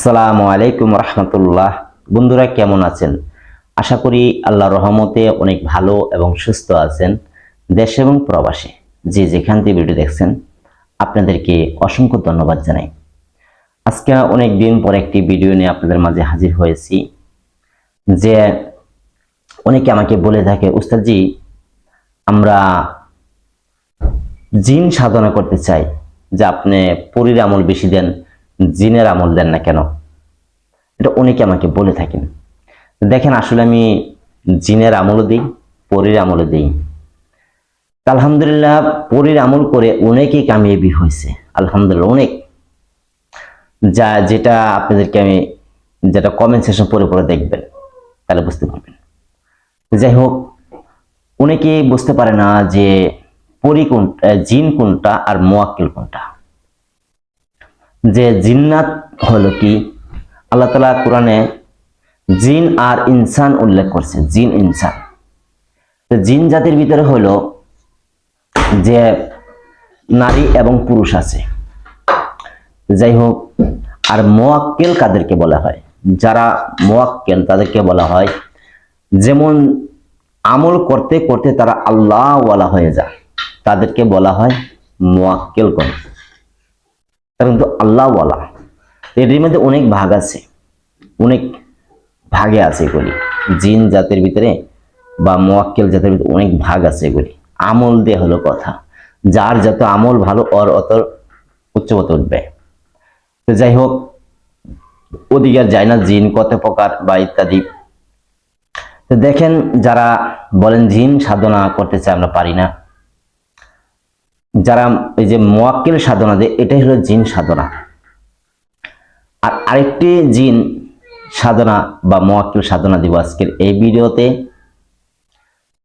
আসসালামু আলাইকুম রহমতুল্লাহ। বন্ধুরা, কেমন আছেন? আশা করি আল্লাহ রহমতে অনেক ভালো এবং সুস্থ আছেন দেশ এবং প্রবাসে। যে যেখান থেকে ভিডিও দেখছেন, আপনাদেরকে অসংখ্য ধন্যবাদ জানাই। আজকে অনেক দিন পর একটি ভিডিও নিয়ে আপনাদের মাঝে হাজির হয়েছি যে অনেকে আমাকে বলে থাকে, উস্তাদজি, আমরা জিন সাধনা করতে চাই, যে আপনি পরীর আমল বেশি দেন। জিনের আমল দেন না কেন? এটা অনেকে আমাকে বলে থাকেন। দেখেন, আসলে আমি জিনের আমলও দিই, পরীর আমলও দিই। আলহামদুলিল্লাহ, পরীর আমল করে অনেকেই কামিয়াবি হয়েছে। আলহামদুলিল্লাহ, অনেক। যা, যেটা আপনাদেরকে আমি যেটা কমেন্ট সেশন পরে পরে দেখবেন, তাহলে বুঝতে পারবেন। যাই হোক, অনেকেই বুঝতে পারে না যে পরি কোনটা জিন কোনটা আর মোয়াক্কিল কোনটা। যে জিন্নাত হলো কি? আল্লাহ তালা কোরআনে জিন আর ইনসান উল্লেখ করছে, জিন ইনসান। তো জিন জাতির ভিতরে হলো যে নারী এবং পুরুষ আছে। যাই হোক, আর মোয়াক্কেল কাদেরকে বলা হয়? যারা মোয়াক্কেল তাদেরকে বলা হয়, যেমন আমল করতে করতে তারা আল্লাহওয়ালা হয়ে যায়, তাদেরকে বলা হয় মোয়াক্কেল তারা কিন্তু আল্লাহওয়ালা। এটির মধ্যে অনেক ভাগ আছে, অনেক ভাগে আছে এগুলি। জিন জাতের ভিতরে বা মোয়াক্কেল জাতের ভিতরে অনেক ভাগ আছে এগুলি। আমল দিয়ে হলো কথা। যার যত আমল ভালো, ওর অত উচ্চপত উঠবে। তো যাই হোক আর যায় না জিন কত প্রকার বা ইত্যাদি। তো দেখেন, যারা বলেন জিন সাধনা করতে চাই আমরা পারি না। যারা এই যে মোয়াক্কেল সাধনা দেয়, এটাই হলো জিন সাধনা। আর আরেকটি জিন সাধনা বা মোয়াক্কেল সাধনা দিব আজকের এই ভিডিওতে।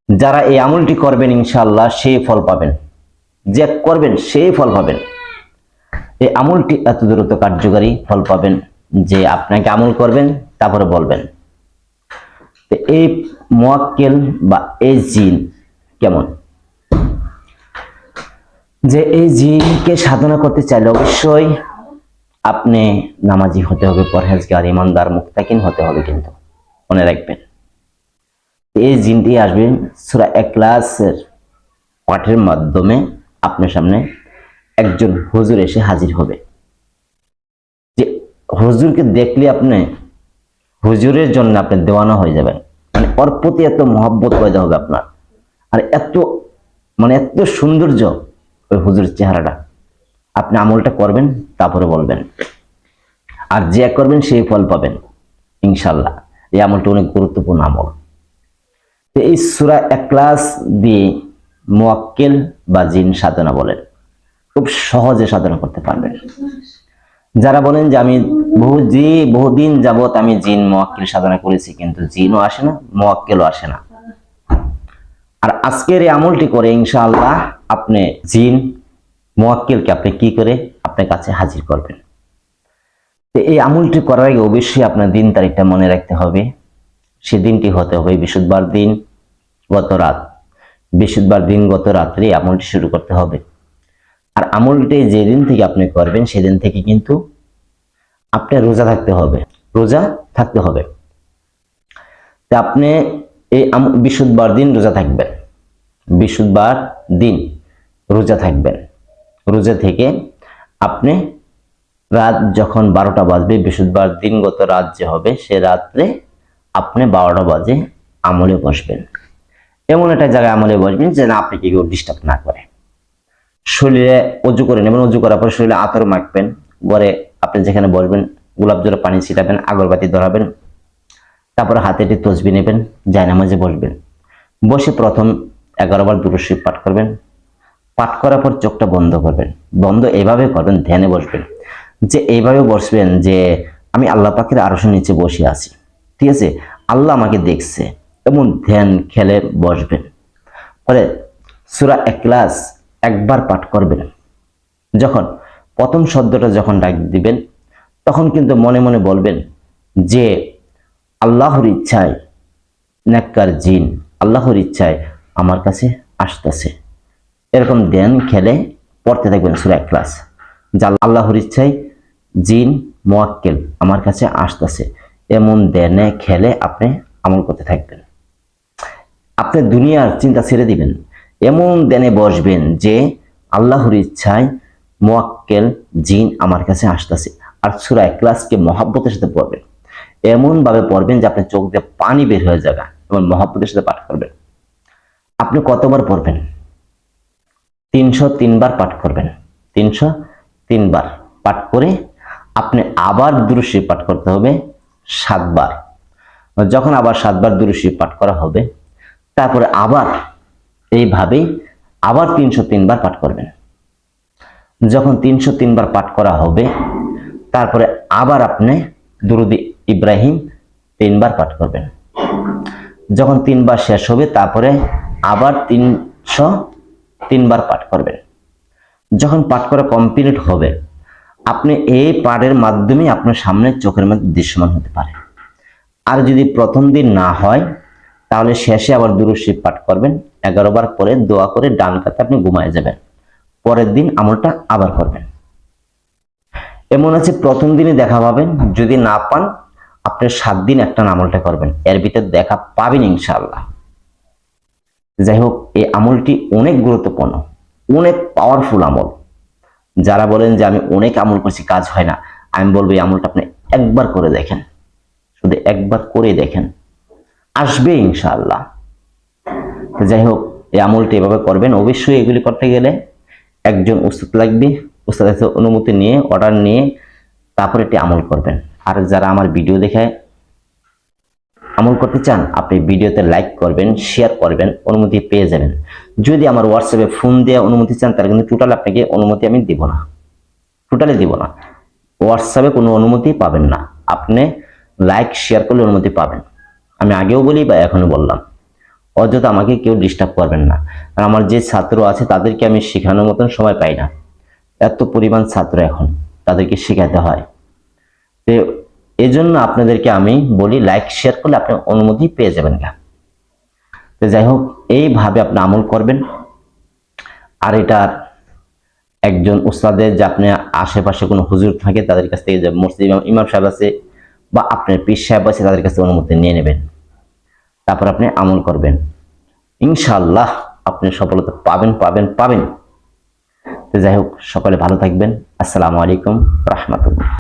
যারা এই আমলটি করবেন, ইনশাআল্লাহ সেই ফল পাবেন। যে করবেন, সেই ফল পাবেন। এই আমলটি এত দ্রুত কার্যকারী ফল পাবেন যে আপনাকে আমল করবেন, তারপরে বলবেন। এই মোয়াক্কেল বা এই জিন কেমন? যে এই জিনকে সাধনা করতে চাইলে অবশ্যই আপনি নামাজি হতে হবে, পরহেজগার, ইমানদার মুক্তাকিন হতে হবে কিন্তু। মনে রাখবেন। এই জিনটি আসবেন সুরা একলাসের পাঠের মাধ্যমে আপনার সামনে একজন হুজুর এসে হাজির হবে। যে হুজুরকে দেখলে আপনি হুজুরের জন্য আপনি দেওয়ানা হয়ে যাবেন। মানে ওর প্রতি এত মহব্বত পয়দা হবে আপনার। আর এত মানে এত সৌন্দর্য ওই হুজুরের চেহারাটা। আপনি আমলটা করবেন, তারপরে বলবেন। আর যে করবেন, সেই ফল পাবেন ইনশাল্লাহ এই আমলটা অনেক গুরুত্বপূর্ণ আমল। তো এই সুরা একলাস দিয়ে মোয়াক্কেল বা জিন সাধনা বলেন, খুব সহজে সাধনা করতে পারবেন। যারা বলেন যে আমি বহু জি বহুদিন যাবত আমি জিন মোয়াক্কেল সাধনা করেছি, কিন্তু জিনও আসে না, মোয়াক্কেলও আসে না। আর আজকের এই আমলটি করে ইনশাআল্লাহ আপনি জিন, মোয়াক্কেলকে আপনি কি করে আপনার কাছে হাজির করবেন? তো এই আমলটি করার আগে অবশ্যই আপনার দিন তারিখটা মনে রাখতে হবে। সে দিনটি হতে হবে বৃহস্পতিবার দিন গত রাত। বৃহস্পতিবার দিন গত রাত্রে আমলটি শুরু করতে হবে। আর আমলটি যেদিন থেকে আপনি করবেন সেদিন থেকে কিন্তু আপনার রোজা থাকতে হবে। রোজা থাকতে হবে। তা আপনি এই বৃহস্পতিবার দিন রোজা থাকবেন বৃহস্পতিবার দিন রোজা থাকবেন রোজা থেকে আপনি রাত যখন বারোটা বাজবে বৃহস্পতিবার দিনগত রাত যে হবে, সে রাত্রে আপনি বারোটা বাজে আমলে বসবেন। এমন একটা জায়গায় আমলে বসবেন যে না আপনাকে কেউ ডিস্টার্ব না করে। শরীরে অজু করে নেবেন, অজু করার পর শরীরে আতর মাখবেন। ঘরে আপনি যেখানে বসবেন, গোলাপ জলে পানি ছিটাবেন, আগরবাতি ধরাবেন তারপরে হাতে একটি তসবি নেবেন, জায়নামাজে বসবেন। বসে প্রথম এগারো বার দুটো শিব পাঠ করবেন। পাঠ করার পর চোখটা বন্ধ করবেন। বন্ধ এভাবে করবেন, ধ্যানে বসবেন। যে এইভাবে বসবেন যে আমি আল্লাহ পাখির আরশের নিচে বসে আছি। ঠিক আছে? আল্লাহ আমাকে দেখছে। এমন ধ্যান খেলে বসবেন। পরে সুরা একলাস একবার পাঠ করবেন। যখন প্রথম শব্দটা যখন ডাক দিবেন, তখন কিন্তু মনে মনে বলবেন যে আল্লাহর ইচ্ছায় নেককার জিন আল্লাহর ইচ্ছায় আমার কাছে আসতেছে। এরকম ধ্যান খেলে পড়তে থাকবেন সুরা ক্লাস যা আল্লাহর ইচ্ছায় জিন, মোয়াক্কেল আমার কাছে আসতেছে। এমন দেনে খেলে আপনি আমল করতে থাকবেন। আপনি দুনিয়ার চিন্তা ছেড়ে দিবেন। এমন দেনে বসবেন যে আল্লাহর ইচ্ছায় মোয়াক্কেল জিন আমার কাছে আসতেছে। আর সুরা ক্লাসকে মহাব্বতের সাথে পড়বেন। এমন ভাবে পড়বেন যে আপনার চোখ দিয়ে পানি বের হয়ে যাবে এবং মহাব্বতের সাথে পাঠ করবেন। আপনি কতবার পড়বেন? তিনশো তিনবার পাঠ করবেন। তিনশো তিনবার পাঠ করে আপনি আবার দুরুশি পাঠ করতে হবে সাতবার। যখন আবার সাতবার দুরুশি পাঠ করা হবে, তারপরে আবার এইভাবেই আবার তিনশো তিনবার পাঠ করবেন। যখন তিনশো তিনবার পাঠ করা হবে, তারপরে আবার আপনি দুরুদি ইব্রাহিম তিনবার পাঠ করবেন। যখন তিনবার শেষ হবে, তারপরে আবার তিনশো তিনবার পাঠ করবেন। যখন পাঠ করা কমপ্লিট হবে, আপনি এই পাঠের মাধ্যমে আপনার সামনে চোখের মধ্যে দৃশ্যমান হতে পারে। আর যদি প্রথম দিন না হয়, তাহলে শেষে আবার দুরুশি পাঠ করবেন। এগারো বার পরে দোয়া করে ডান কাতে আপনি ঘুমায় যাবেন। পরের দিন আমলটা আবার করবেন। এমন আছে, প্রথম দিনে দেখা পাবেন। যদি না পান আপনি সাত দিন একটা আমলটা করবেন, এর ভিতরে দেখা পাবেন ইনশাআল্লাহ। যাই হোক, এই আমলটি অনেক গুরুত্বপূর্ণ, অনেক পাওয়ারফুল আমল। যারা বলেন যে আমি অনেক আমল করছি, কাজ হয় না, আমি বলব এই আমলটা আপনি একবার করে দেখেন, শুধু একবার করে দেখেন, আসবে ইনশাআল্লাহ। যাই হোক, এই আমলটি এভাবে করবেন, অবশ্যই এগুলি করতে গেলে একজন উস্তাদ লাগবে উস্তাদের অনুমতি নিয়ে অর্ডার নিয়ে তারপরে এটি আমল করবেন। আর যারা আমার ভিডিও দেখে আমল করতে চান, আপনি ভিডিওতে লাইক করবেন শেয়ার করবেন, অনুমতি পেয়ে যাবেন। যদি আমার হোয়াটসঅ্যাপে ফোন দিয়ে অনুমতি চান, তাহলে কিন্তু টোটাল আপনাকে অনুমতি আমি দিব না। টোটালি দিব না। হোয়াটসঅ্যাপে কোনো অনুমতি পাবেন না। আপনি লাইক শেয়ার করলে অনুমতি পাবেন। আমি আগেও বলি বা এখনও বললাম। অযথা আমাকে কেউ ডিস্টার্ব করবেন না। আর আমার যে ছাত্র আছে, তাদেরকে আমি শেখানোর মতন সময় পাই না। এত পরিমাণ ছাত্র এখন, তাদেরকে শেখাতে হয়। তো এই জন্য আপনাদেরকে আমি বলি লাইক শেয়ার করলে আপনি অনুমতি পেয়ে যাবেন গা। তো যাই হোক, এইভাবে আপনি আমল করবেন। আর এটার একজন উস্তাদের যে আপনি আশেপাশে কোনো হুজুর থাকে, তাদের কাছ থেকে যে মসজিদ ইমাম- সাহেব আছে, বা আপনার পীর সাহেব আছে, তাদের কাছে অনুমতি নিয়ে নেবেন। তারপর আপনি আমল করবেন। ইনশাআল্লাহ আপনি সফলতা পাবেন পাবেন পাবেন। তো যাই হোক, সকলে ভালো থাকবেন। আসসালামু আলাইকুম, রহমতুল্লাহ।